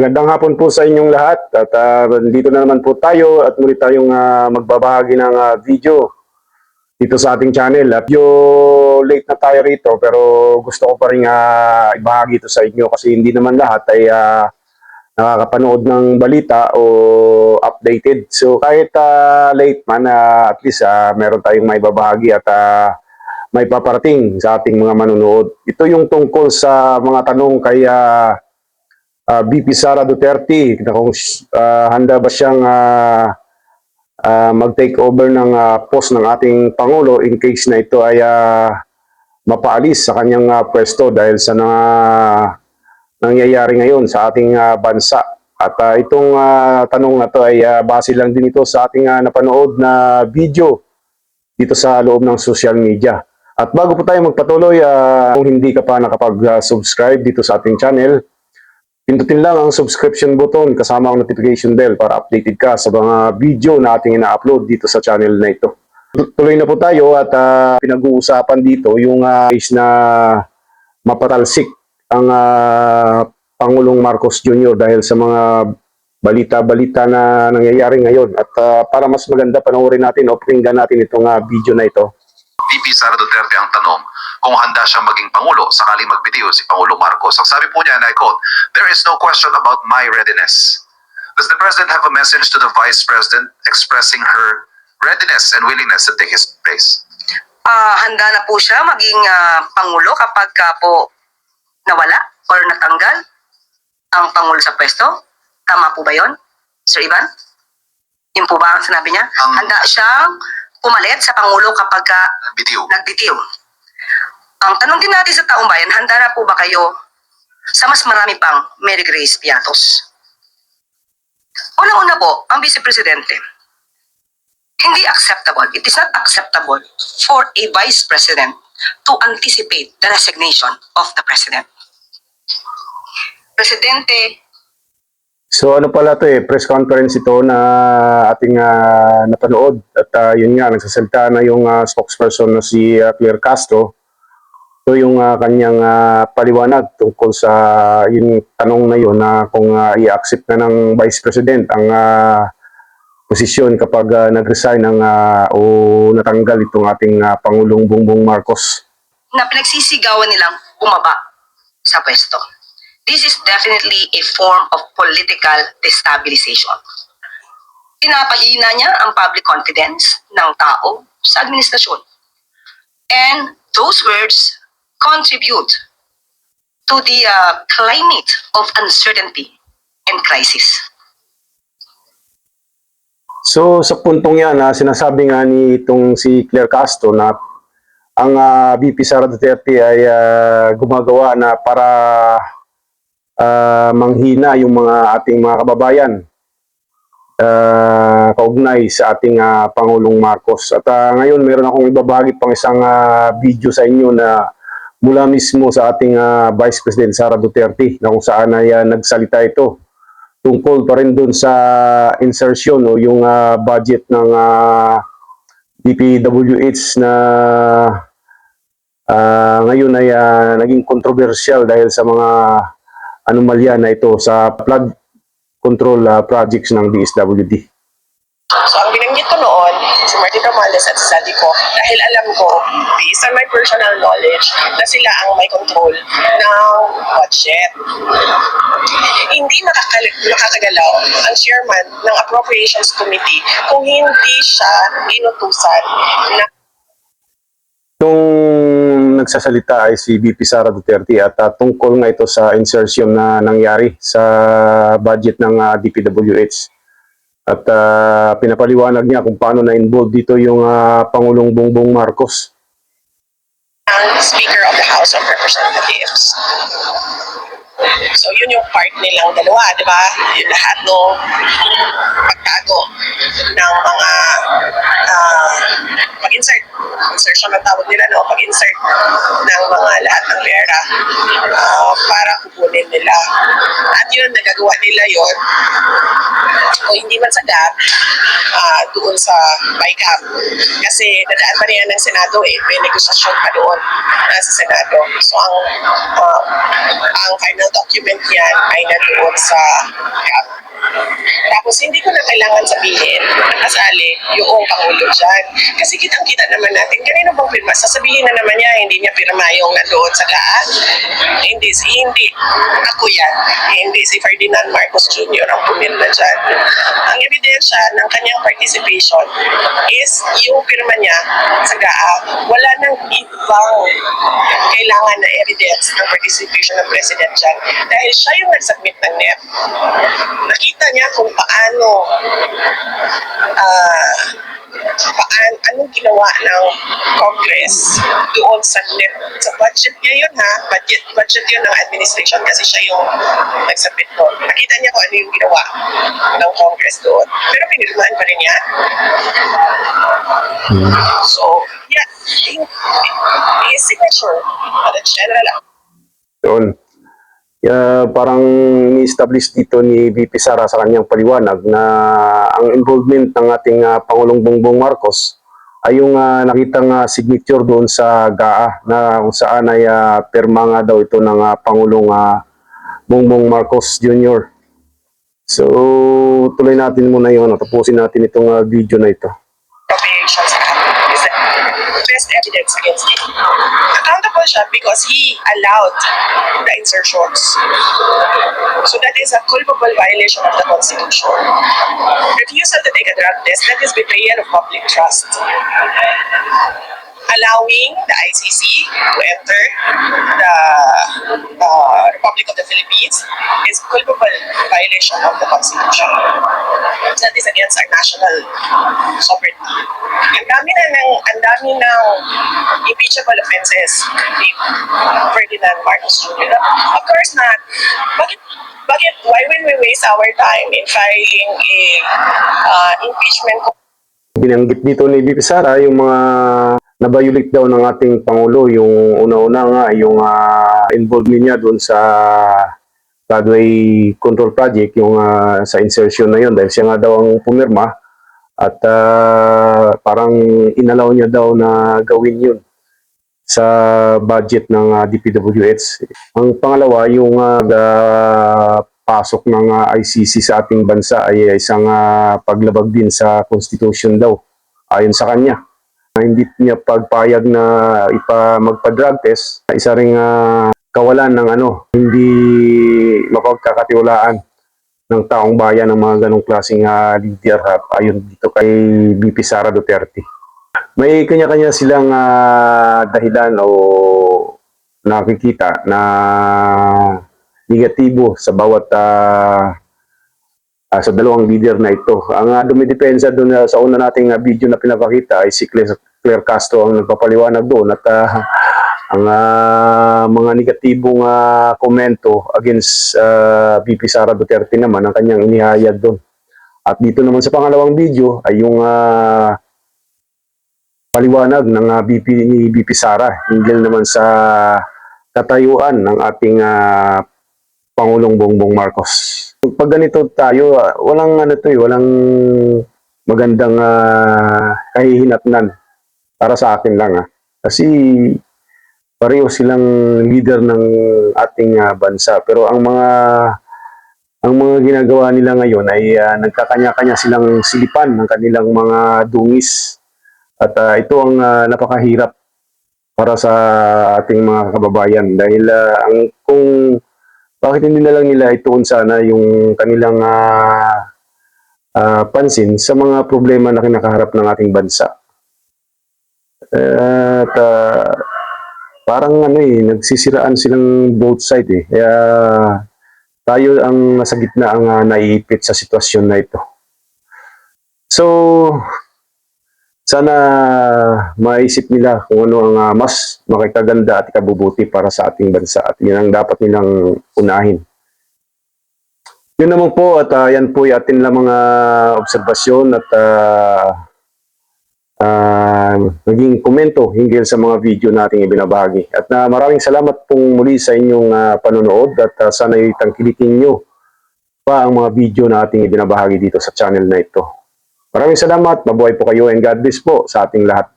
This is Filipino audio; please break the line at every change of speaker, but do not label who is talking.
Magandang hapon po sa inyong lahat at ah, dito na naman po tayo at muli tayong ah, magbabahagi ng ah, video dito sa ating channel. At yung late na tayo rito pero gusto ko pa rin ah, ibahagi ito sa inyo kasi hindi naman lahat ay ah, nakakapanood ng balita o updated. So kahit ah, late man, ah, at least ah, meron tayong may babahagi at ah, may paparating sa ating mga manunood. Ito yung tungkol sa mga tanong kay ah, ah, BP Sara Duterte na kung ah, handa ba siyang ah, ah, mag-take over ng ah, post ng ating Pangulo in case na ito ay ah, mapaalis sa kanyang ah, pwesto dahil sa mga nangyayari ngayon sa ating ah, bansa. At ah, itong ah, tanong na to ay ah, base lang din ito sa ating ah, napanood na video dito sa loob ng social media. At bago po tayo magpatuloy, ah, kung hindi ka pa nakapag-subscribe dito sa ating channel, pindutin lang ang subscription button kasama ang notification bell para updated ka sa mga video na ating ina-upload dito sa channel na ito. Tuloy na po tayo at ah, pinag-uusapan dito yung ah, case na mapatalsik ang ah, Pangulong Marcos Jr. dahil sa mga balita-balita na nangyayari ngayon. At ah, para mas maganda panoorin natin o pakinggan natin itong ah, video na ito.
VP Sara Duterte ang tanong kung handa siyang maging Pangulo sakaling magbitiw si Pangulo Marcos. Ang sabi po niya, and I quote, There is no question about my readiness. Does the President have a message to the Vice President expressing her readiness and willingness to take his place?
Ah, handa na po siya maging ah, pangulo kapag ka po nawala or natanggal ang pangulo sa pwesto. Tama po ba yon, Sir Ivan? Yun po ba ang sinabi niya?
Ang-
Handa siyang pumalit sa pangulo kapag ka
Bitiw.
nagbitiw. Ang tanong din natin sa taong bayan, handa na po ba kayo sa mas marami pang Mary Grace Piatos? Unang-una po, ang Vice Presidente, hindi acceptable, it is not acceptable for a Vice President to anticipate the resignation of the President. Presidente,
So ano pala to eh, press conference ito na ating ah, napanood at ah, yun nga, nagsasalita na yung ah, spokesperson na si ah, Claire Castro. Ito yung ah, kanyang ah, paliwanag tungkol sa yung tanong na yun na kung ah, i-accept na ng Vice President ang ah, posisyon kapag ah, nag-resign ang, ah, o natanggal itong ating ah, Pangulong Bongbong Marcos.
na pinagsisigawan nilang bumaba sa pwesto. This is definitely a form of political destabilization. Pinapahina niya ang public confidence ng tao sa administrasyon. And those words contribute to the uh, climate of uncertainty and crisis.
So sa puntong yan na sinasabi nga ni itong si Claire Castro na ang ah, VP Sara Duterte ay ah, gumagawa na para ah, manghina yung mga ating mga kababayan ah, kaugnay sa ating ah, Pangulong Marcos. At ah, ngayon meron akong ibabahagi pang isang ah, video sa inyo na mula mismo sa ating ah, Vice President Sara Duterte na kung saan ay ah, nagsalita ito tungkol pa rin dun sa insertion o yung ah, budget ng ah, DPWH na ah, ngayon ay ah, naging controversial dahil sa mga anomalya na ito sa flood control ah, projects ng DSWD.
So, ang binanggit ko noon, si Martin Romales at Sandy ko, dahil alam ko, based on my personal knowledge, na sila ang may control ng budget. Hindi makakagalaw ang chairman ng Appropriations Committee kung hindi siya inutusan na
Itong nagsasalita ay si VP Sara Duterte at ah, tungkol nga ito sa insertion na nangyari sa budget ng ah, DPWH. At ah, pinapaliwanag niya kung paano na-involve dito yung ah, Pangulong Bongbong Marcos.
Speaker of the House of Representatives. So, yun yung part nilang dalawa, di ba? Yung lahat ng pagtago ng mga ah, pag-insert, insertion ang tawag nila, no? Pag-insert ng mga lahat ng pera ah, para kukunin nila. At yun, nagagawa nila yon o hindi man sa GAP, ah, doon sa BICAP. Kasi dadaan pa rin ng Senado eh. May negosasyon pa doon ah, sa Senado. So ang ah, ang final document yan ay nandoon sa GAP. Tapos hindi ko na kailangan sabihin na kasali yung Pangulo dyan. Kasi kitang-kita naman natin, kanino bang pirma? Sasabihin na naman niya, hindi niya pirma yung nandoon sa gaan. Hindi, si hindi. Ako yan. Hindi si Ferdinand Marcos Jr. ang pumirma dyan. Ang ebidensya ng kanyang participation is yung pirma niya sa GAA. Wala nang ibang kailangan na evidence ng participation ng President dyan. Dahil siya yung nag-submit ng NEP. Nakita niya kung paano ah paan anong ginawa ng Congress doon sa NEP. Sa budget niya yun ha, budget, budget yun ng administration kasi siya yung nagsabit doon. Nakita niya kung ano yung ginawa ng Congress doon. Pero pinirmahan pa rin niya. So, yeah, in, his signature at the general
Yun. Kaya parang ni-establish dito ni VP Sara sa kanyang paliwanag na ang involvement ng ating ah, Pangulong Bongbong Marcos ay yung ah, nakitang ah, signature doon sa GAA na kung saan ay ah, pirma nga daw ito ng ah, Pangulong ah, Bongbong Marcos Jr. So, tuloy natin muna yun. Tapusin natin itong ah, video na ito.
Best evidence against him. Accountable siya because he allowed the insertions. So that is a culpable violation of the Constitution. Refusal to take a drug test, that is betrayal of public trust. Allowing the ICC to enter the uh, Republic of the Philippines is culpable violation of the Constitution. That is against our national sovereignty. Ang dami na ng, ang dami ng impeachable offenses ni Ferdinand Marcos Jr. Of course not. Bakit bakit why will we waste our time in filing a uh, impeachment
binanggit dito ni VP Sara yung mga nabayulit daw ng ating Pangulo yung una-una nga yung ah, involvement niya doon sa floodway control project yung ah, sa insertion na yun dahil siya nga daw ang pumirma at ah, parang inalaw niya daw na gawin yun sa budget ng ah, DPWH. Ang pangalawa yung ah, ga- pasok ng ah, ICC sa ating bansa ay isang ah, paglabag din sa constitution daw ayon sa kanya. Hindi niya pagpayag na ipa magpa-drug test, isa ring ah, kawalan ng ano, hindi mapagkakatiwalaan ng taong bayan ng mga ganong klaseng ah, leader ah, ayon dito kay BP Sara Duterte. May kanya-kanya silang ah, dahilan o nakikita na negatibo sa bawat ah, ah, sa dalawang leader na ito. Ang uh, dumidepensa doon ah, sa una nating ah, video na pinapakita ay si Claire, Claire Castro ang nagpapaliwanag doon at ah, ang ah, mga negatibong ah, komento against ah, VP Sara Duterte naman ang kanyang inihayag doon. At dito naman sa pangalawang video ay yung ah, paliwanag ng ah, BP ni BP Sara hinggil naman sa katayuan ng ating ah, Pangulong Bongbong Marcos. Pag ganito tayo, walang ano to, eh, walang magandang uh, kahihinatnan para sa akin lang ah. Kasi pareho silang leader ng ating ah, bansa pero ang mga ang mga ginagawa nila ngayon ay ah, nagkakanya-kanya silang silipan ng kanilang mga dungis at ah, ito ang ah, napakahirap para sa ating mga kababayan dahil ah, ang kung bakit hindi na lang nila ituon sana yung kanilang ah, ah, pansin sa mga problema na kinakaharap ng ating bansa. At ah, parang ano eh, nagsisiraan silang both side eh. Kaya tayo ang nasa gitna ang ah, naiipit sa sitwasyon na ito. So, sana maisip nila kung ano ang ah, mas makikaganda at ikabubuti para sa ating bansa at yun ang dapat nilang unahin. Yun naman po at ah, yan po yung atin lang mga obserbasyon at ah, ah, naging komento hinggil sa mga video nating ibinabahagi. At na maraming salamat pong muli sa inyong ah, panonood at uh, sana'y tangkilikin nyo pa ang mga video na ating ibinabahagi dito sa channel na ito. Maraming salamat, mabuhay po kayo and God bless po sa ating lahat.